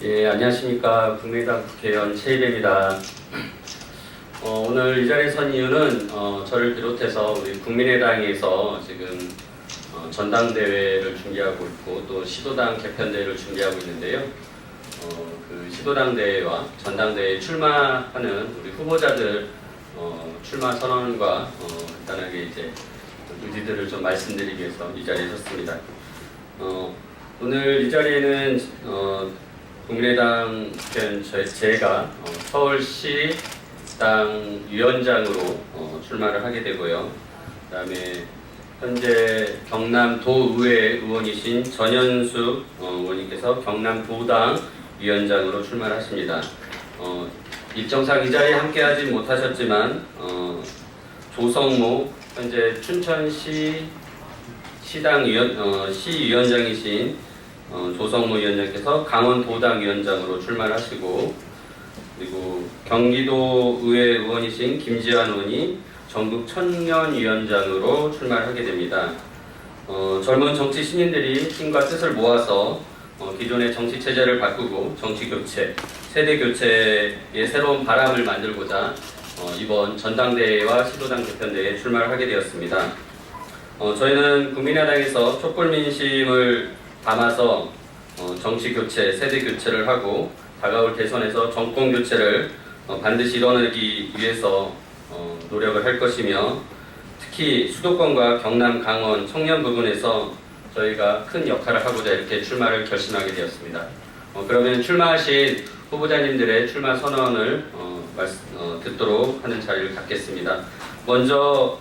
예, 안녕하십니까. 국민의당 국회의원 최일입니다. 어, 오늘 이 자리에 선 이유는 어, 저를 비롯해서 우리 국민의당에서 지금 어, 전당대회를 준비하고 있고 또 시도당 개편대회를 준비하고 있는데요. 어, 그 시도당 대회와 전당대회에 출마하는 우리 후보자들 어, 출마 선언과 어, 간단하게 이제 의지들을 좀 말씀드리기 위해서 이 자리에 섰습니다. 어, 오늘 이 자리에는 어, 국민의당 편 저- 제가 어, 서울시 당 위원장으로 어, 출마를 하게 되고요. 그다음에 현재 경남도의회 의원이신 전현숙 어, 의원님께서 경남도당 위원장으로 출마를 하십니다. 어, 일정상 이 자리에 함께하지 못하셨지만 어, 조성모 현재 춘천시 시당 위원 어, 시위원장이신 어, 조성모 위원장께서 강원 도당 위원장으로 출마를 하시고 그리고 경기도 의회 의원이신 김지환 의원이 전국 청년위원장으로 출마를 하게 됩니다. 어, 젊은 정치 시민들이 힘과 뜻을 모아서 어, 기존의 정치 체제를 바꾸고 정치 교체, 세대 교체의 새로운 바람을 만들고자 어, 이번 전당대회와 시도당 개편대회에 출마를 하게 되었습니다. 어, 저희는 국민의당에서 촛불 민심을 담아서 어, 정치 교체, 세대 교체를 하고 다가올 대선에서 정권 교체를 어, 반드시 이뤄내기 위해서 어, 노력을 할 것이며 특히 수도권과 경남, 강원, 청년 부분에서 저희가 큰 역할을 하고자 이렇게 출마를 결심하게 되었습니다. 어, 그러면 출마하신 후보자님들의 출마 선언을 듣도록 하는 자리를 갖겠습니다. 먼저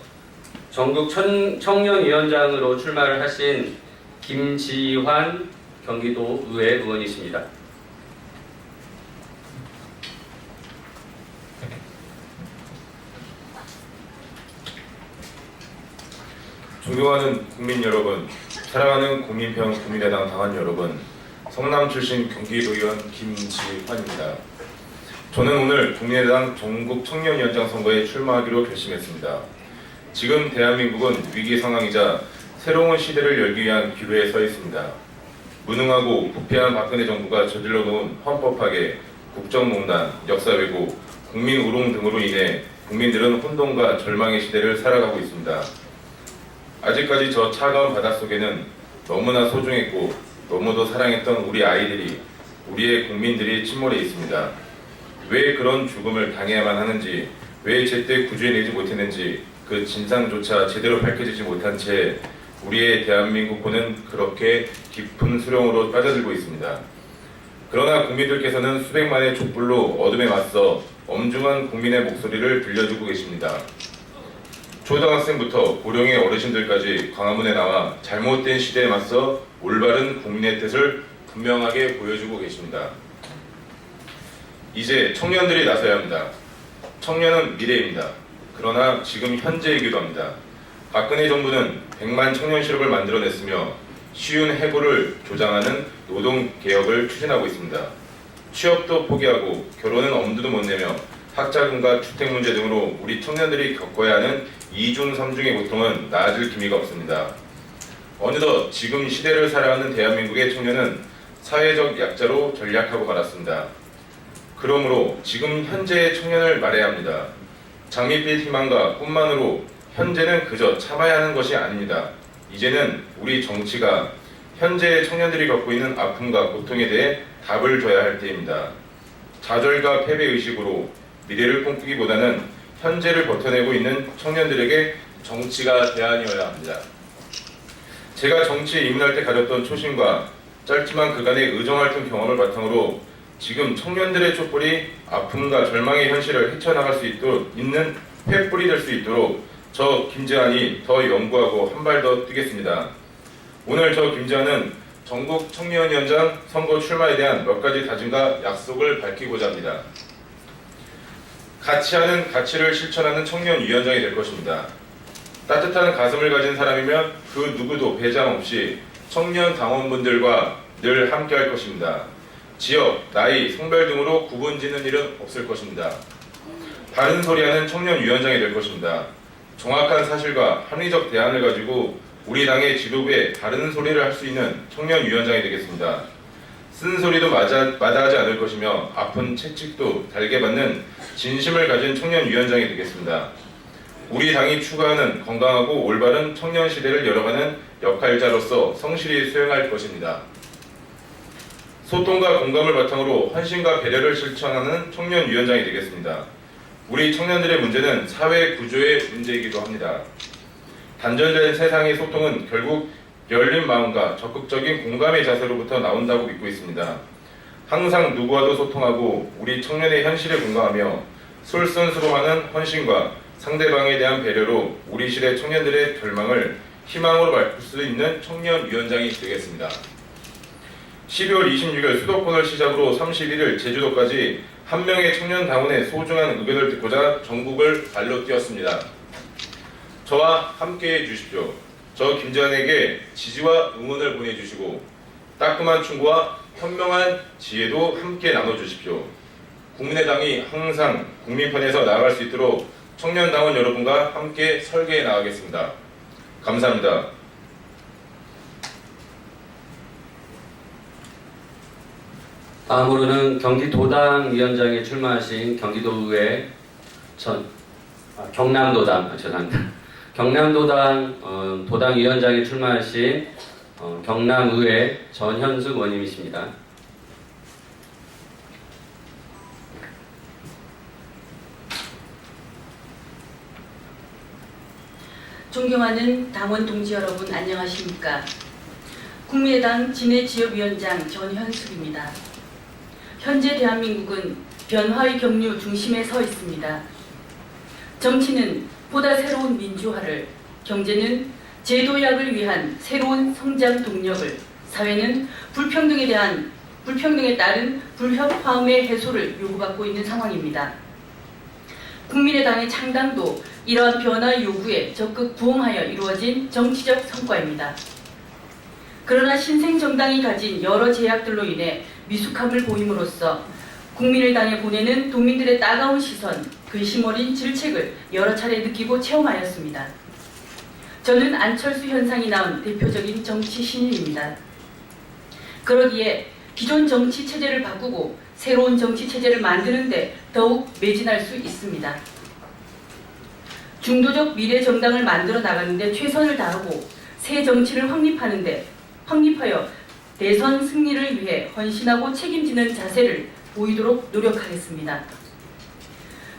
전국 청, 청년위원장으로 출마를 하신 김지환 경기도 의회 의원이십니다. 존경하는 국민 여러분, 사랑하는 국민평 국민의당 당원 여러분, 성남 출신 경기도의원 김지환입니다. 저는 오늘 국민의당 전국 청년위원장 선거에 출마하기로 결심했습니다. 지금 대한민국은 위기 상황이자 새로운 시대를 열기 위한 기로에 서 있습니다. 무능하고 부패한 박근혜 정부가 저질러 놓은 헌법 파괴, 국정농단, 역사 왜곡, 국민 우롱 등으로 인해 국민들은 혼돈과 절망의 시대를 살아가고 있습니다. 아직까지 저 차가운 바닷속에는 너무나 소중했고 너무도 사랑했던 우리 아이들이 우리의 국민들이 침몰해 있습니다. 왜 그런 죽음을 당해야만 하는지 왜 제때 구조해내지 못했는지 그 진상조차 제대로 밝혀지지 못한 채 우리의 대한민국군은 그렇게 깊은 수렁으로 빠져들고 있습니다. 그러나 국민들께서는 수백만의 촛불로 어둠에 맞서 엄중한 국민의 목소리를 들려주고 계십니다. 초등학생부터 고령의 어르신들까지 광화문에 나와 잘못된 시대에 맞서 올바른 국민의 뜻을 분명하게 보여주고 계십니다. 이제 청년들이 나서야 합니다. 청년은 미래입니다. 그러나 지금 현재이기도 합니다. 박근혜 정부는 100만 청년 실업을 만들어냈으며 쉬운 해고를 조장하는 노동 개혁을 추진하고 있습니다. 취업도 포기하고 결혼은 엄두도 못 내며 학자금과 주택 문제 등으로 우리 청년들이 겪어야 하는 이중 삼중의 고통은 나아질 기미가 없습니다. 어느덧 지금 시대를 살아가는 대한민국의 청년은 사회적 약자로 전락하고 말았습니다. 그러므로 지금 현재의 청년을 말해야 합니다. 장밋빛 희망과 꿈만으로 현재는 그저 참아야 하는 것이 아닙니다. 이제는 우리 정치가 현재의 청년들이 겪고 있는 아픔과 고통에 대해 답을 줘야 할 때입니다. 좌절과 패배 의식으로 미래를 꿈꾸기보다는 현재를 버텨내고 있는 청년들에게 정치가 대안이어야 합니다. 제가 정치에 입문할 때 가졌던 초심과 짧지만 그간의 의정활동 경험을 바탕으로 지금 청년들의 촛불이 아픔과 절망의 현실을 헤쳐나갈 수 있도록 있는 횃불이 될 수 있도록 저 김재환이 더 연구하고 한 발 더 뛰겠습니다. 오늘 저 김재환은 전국 청년위원장 선거 출마에 대한 몇 가지 다짐과 약속을 밝히고자 합니다. 같이 하는 가치를 실천하는 청년위원장이 될 것입니다. 따뜻한 가슴을 가진 사람이면 그 누구도 배장 없이 청년 당원분들과 늘 함께 할 것입니다. 지역, 나이, 성별 등으로 구분 짓는 일은 없을 것입니다. 바른 소리하는 청년위원장이 될 것입니다. 정확한 사실과 합리적 대안을 가지고 우리 당의 지도부에 바른 소리를 할 수 있는 청년 위원장이 되겠습니다. 쓴소리도 맞아, 마다하지 않을 것이며 아픈 채찍도 달게 받는 진심을 가진 청년 위원장이 되겠습니다. 우리 당이 추구하는 건강하고 올바른 청년 시대를 열어가는 역할자로서 성실히 수행할 것입니다. 소통과 공감을 바탕으로 헌신과 배려를 실천하는 청년 위원장이 되겠습니다. 우리 청년들의 문제는 사회 구조의 문제이기도 합니다. 단절된 세상의 소통은 결국 열린 마음과 적극적인 공감의 자세로부터 나온다고 믿고 있습니다. 항상 누구와도 소통하고 우리 청년의 현실에 공감하며 솔선수범하는 헌신과 상대방에 대한 배려로 우리 시대 청년들의 절망을 희망으로 바꿀 수 있는 청년위원장이 되겠습니다. 12월 26일 수도권을 시작으로 31일 제주도까지 한 명의 청년 당원의 소중한 의견을 듣고자 전국을 발로 뛰었습니다. 저와 함께해 주십시오. 저 김재환에게 지지와 응원을 보내주시고 따끔한 충고와 현명한 지혜도 함께 나눠주십시오. 국민의당이 항상 국민편에서 나아갈 수 있도록 청년 당원 여러분과 함께 설계해 나가겠습니다. 감사합니다. 다음으로는 경기도당 위원장에 출마하신 경기도의회 전 아, 경남도당 아, 죄송합니다. 경남도당 어, 도당 위원장에 출마하신 어, 경남의회 전현숙 의원님이십니다. 존경하는 당원 동지 여러분 안녕하십니까? 국민의당 진해 지역위원장 전현숙입니다. 현재 대한민국은 변화의 경류 중심에 서 있습니다. 정치는 보다 새로운 민주화를, 경제는 제도약을 위한 새로운 성장 동력을, 사회는 불평등에 대한 불평등에 따른 불협화음의 해소를 요구받고 있는 상황입니다. 국민의당의 창당도 이러한 변화 요구에 적극 부응하여 이루어진 정치적 성과입니다. 그러나 신생 정당이 가진 여러 제약들로 인해 미숙함을 보임으로써 국민의당에 보내는 도민들의 따가운 시선, 근심 어린 질책을 여러 차례 느끼고 체험하였습니다. 저는 안철수 현상이 낳은 대표적인 정치 신인입니다. 그러기에 기존 정치 체제를 바꾸고 새로운 정치 체제를 만드는데 더욱 매진할 수 있습니다. 중도적 미래 정당을 만들어 나가는데 최선을 다하고 새 정치를 확립하는데 확립하여 대선 승리를 위해 헌신하고 책임지는 자세를 보이도록 노력하겠습니다.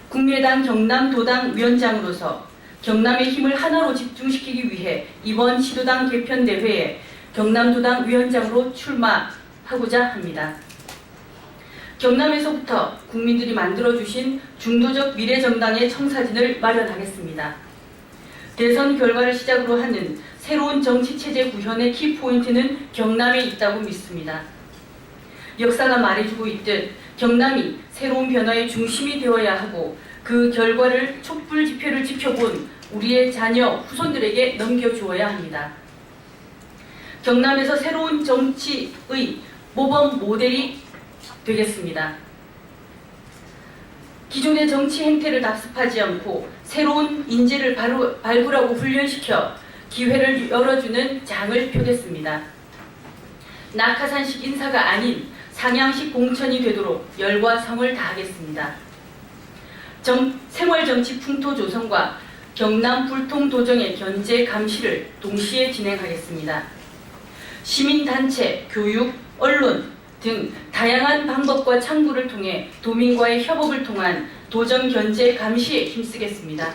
국민의당 경남도당 위원장으로서 경남의 힘을 하나로 집중시키기 위해 이번 시도당 개편 대회에 경남도당 위원장으로 출마하고자 합니다. 경남에서부터 국민들이 만들어주신 중도적 미래정당의 청사진을 마련하겠습니다. 대선 결과를 시작으로 하는 새로운 정치체제 구현의 키포인트는 경남에 있다고 믿습니다. 역사가 말해주고 있듯 경남이 새로운 변화의 중심이 되어야 하고 그 결과를 촛불 집회를 지켜본 우리의 자녀 후손들에게 넘겨주어야 합니다. 경남에서 새로운 정치의 모범 모델이 되겠습니다. 기존의 정치 행태를 답습하지 않고 새로운 인재를 바로, 발굴하고 훈련시켜 기회를 열어주는 장을 펴겠습니다. 낙하산식 인사가 아닌 상향식 공천이 되도록 열과 성을 다하겠습니다. 정, 생활정치 풍토 조성과 경남 불통 도정의 견제 감시를 동시에 진행하겠습니다. 시민단체, 교육, 언론 등 다양한 방법과 창구를 통해 도민과의 협업을 통한 도정 견제 감시에 힘쓰겠습니다.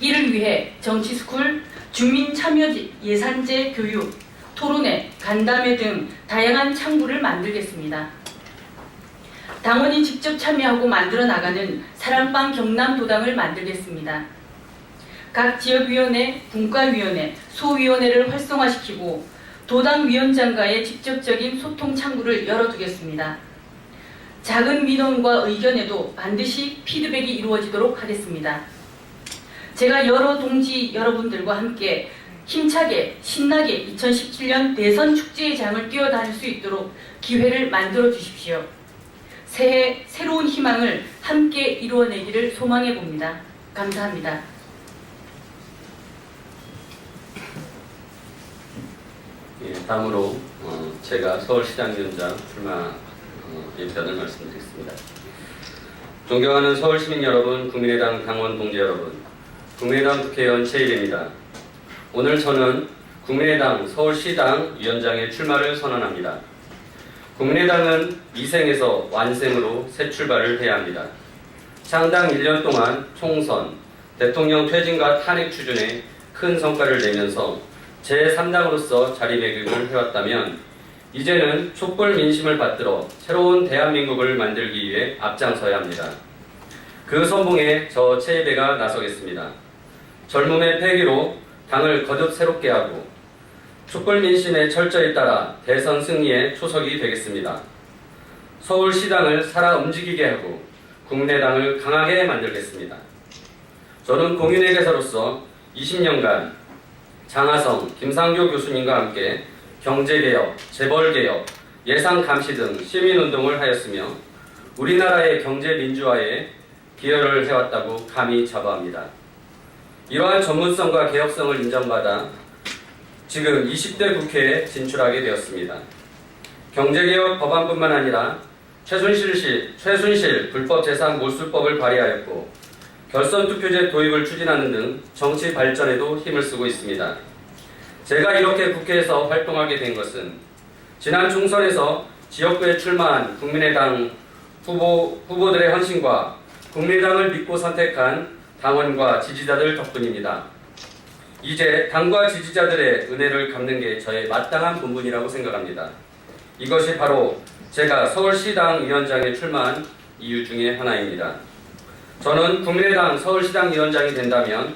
이를 위해 정치스쿨, 주민 참여 예산제 교육, 토론회, 간담회 등 다양한 창구를 만들겠습니다. 당원이 직접 참여하고 만들어 나가는 사랑방 경남도당을 만들겠습니다. 각 지역위원회, 분과위원회, 소위원회를 활성화시키고 도당 위원장과의 직접적인 소통 창구를 열어두겠습니다. 작은 민원과 의견에도 반드시 피드백이 이루어지도록 하겠습니다. 제가 여러 동지 여러분들과 함께 힘차게 신나게 2017년 대선 축제의 장을 뛰어다닐 수 있도록 기회를 만들어 주십시오. 새해 새로운 희망을 함께 이루어내기를 소망해 봅니다. 감사합니다. 예, 다음으로 어, 제 제가 서울시당위원장 출마 어, 예편을 말씀드리겠습니다. 존경하는 서울시민 여러분, 국민의당 당원 동지 여러분, 국민의당 국회의원 최일입니다. 오늘 저는 국민의당 서울시당 위원장의 출마를 선언합니다. 국민의당은 위생에서 완생으로 새 출발을 해야 합니다. 창당 1년 동안 총선, 대통령 퇴진과 탄핵 추진에 큰 성과를 내면서 제3당으로서 자리매김을 해왔다면 이제는 촛불 민심을 받들어 새로운 대한민국을 만들기 위해 앞장서야 합니다. 그 선봉에 저 최예배가 나서겠습니다. 젊음의 패기로 당을 거듭 새롭게 하고 촛불 민심의 철저히 따라 대선 승리에 초석이 되겠습니다. 서울시당을 살아 움직이게 하고 국내당을 강하게 만들겠습니다. 저는 공인회계사로서 20년간 장하성, 김상교 교수님과 함께 경제개혁, 재벌개혁, 예산감시 등 시민운동을 하였으며 우리나라의 경제민주화에 기여를 해왔다고 감히 자부합니다. 이러한 전문성과 개혁성을 인정받아 지금 20대 국회에 진출하게 되었습니다. 경제개혁 법안뿐만 아니라 최순실 씨, 최순실 불법 재산 몰수법을 발의하였고 결선 투표제 도입을 추진하는 등 정치 발전에도 힘을 쓰고 있습니다. 제가 이렇게 국회에서 활동하게 된 것은 지난 총선에서 지역구에 출마한 국민의당 후보, 후보들의 헌신과 국민의당을 믿고 선택한 당원과 지지자들 덕분입니다. 이제 당과 지지자들의 은혜를 갚는 게 저의 마땅한 본분이라고 생각합니다. 이것이 바로 제가 서울시당 위원장에 출마한 이유 중에 하나입니다. 저는 국민의당 서울시당 위원장이 된다면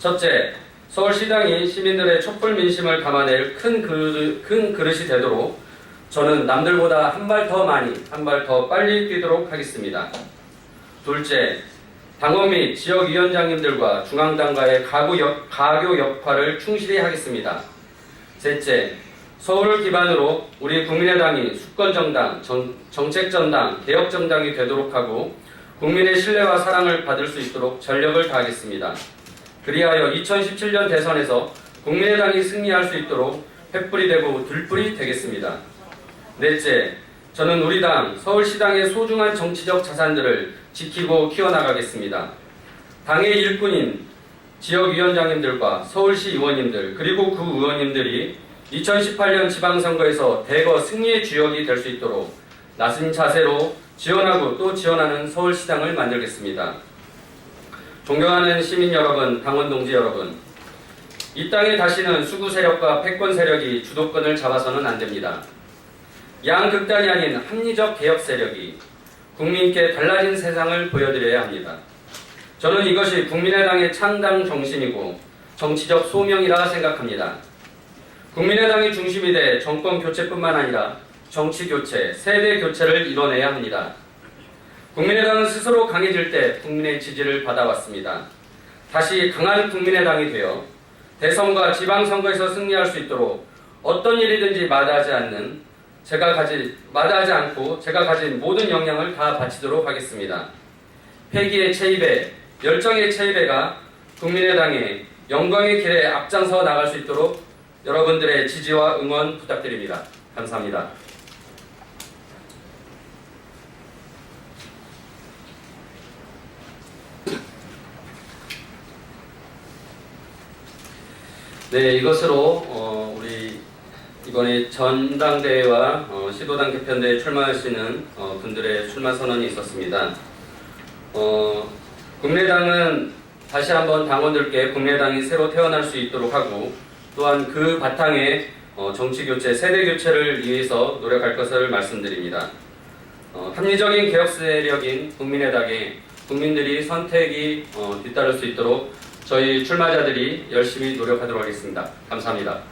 첫째, 서울시당이 시민들의 촛불 민심을 담아낼 큰, 그릇, 큰 그릇이 되도록 저는 남들보다 한 발 더 많이, 한 발 더 빨리 뛰도록 하겠습니다. 둘째, 당원 및 지역위원장님들과 중앙당과의 가구 역, 가교 역할을 충실히 하겠습니다. 셋째, 서울을 기반으로 우리 국민의당이 수권정당, 정, 정책정당, 개혁정당이 되도록 하고 국민의 신뢰와 사랑을 받을 수 있도록 전력을 다하겠습니다. 그리하여 2017년 대선에서 국민의당이 승리할 수 있도록 횃불이 되고 들불이 되겠습니다. 넷째, 저는 우리 당 서울시당의 소중한 정치적 자산들을 지키고 키워나가겠습니다. 당의 일꾼인 지역위원장님들과 서울시 의원님들 그리고 구 의원님들이 2018년 지방선거에서 대거 승리의 주역이 될 수 있도록 낮은 자세로 지원하고 또 지원하는 서울시당을 만들겠습니다. 존경하는 시민 여러분, 당원 동지 여러분, 이 땅에 다시는 수구 세력과 패권 세력이 주도권을 잡아서는 안 됩니다. 양 극단이 아닌 합리적 개혁 세력이 국민께 달라진 세상을 보여드려야 합니다. 저는 이것이 국민의당의 창당 정신이고 정치적 소명이라 생각합니다. 국민의당이 중심이 돼 정권 교체뿐만 아니라 정치 교체, 세대 교체를 이뤄내야 합니다. 국민의당은 스스로 강해질 때 국민의 지지를 받아왔습니다. 다시 강한 국민의당이 되어 대선과 지방선거에서 승리할 수 있도록 어떤 일이든지 마다하지 않는 제가 가진 마다하지 않고 제가 가진 모든 역량을 다 바치도록 하겠습니다. 패기의 체입에 열정의 체입에가 국민의당의 영광의 길에 앞장서 나갈 수 있도록 여러분들의 지지와 응원 부탁드립니다. 감사합니다. 네, 이것으로 어, 우리 이번에 전당대회와 어, 시도당 개편대회 출마하시는 어, 분들의 출마 선언이 있었습니다. 어, 국민의당은 다시 한번 당원들께 국민의당이 새로 태어날 수 있도록 하고 또한 그 바탕에 어, 정치 교체, 세대 교체를 위해서 노력할 것을 말씀드립니다. 어, 합리적인 개혁 세력인 국민의당에 국민들이 선택이 어, 뒤따를 수 있도록 저희 출마자들이 열심히 노력하도록 하겠습니다. 감사합니다.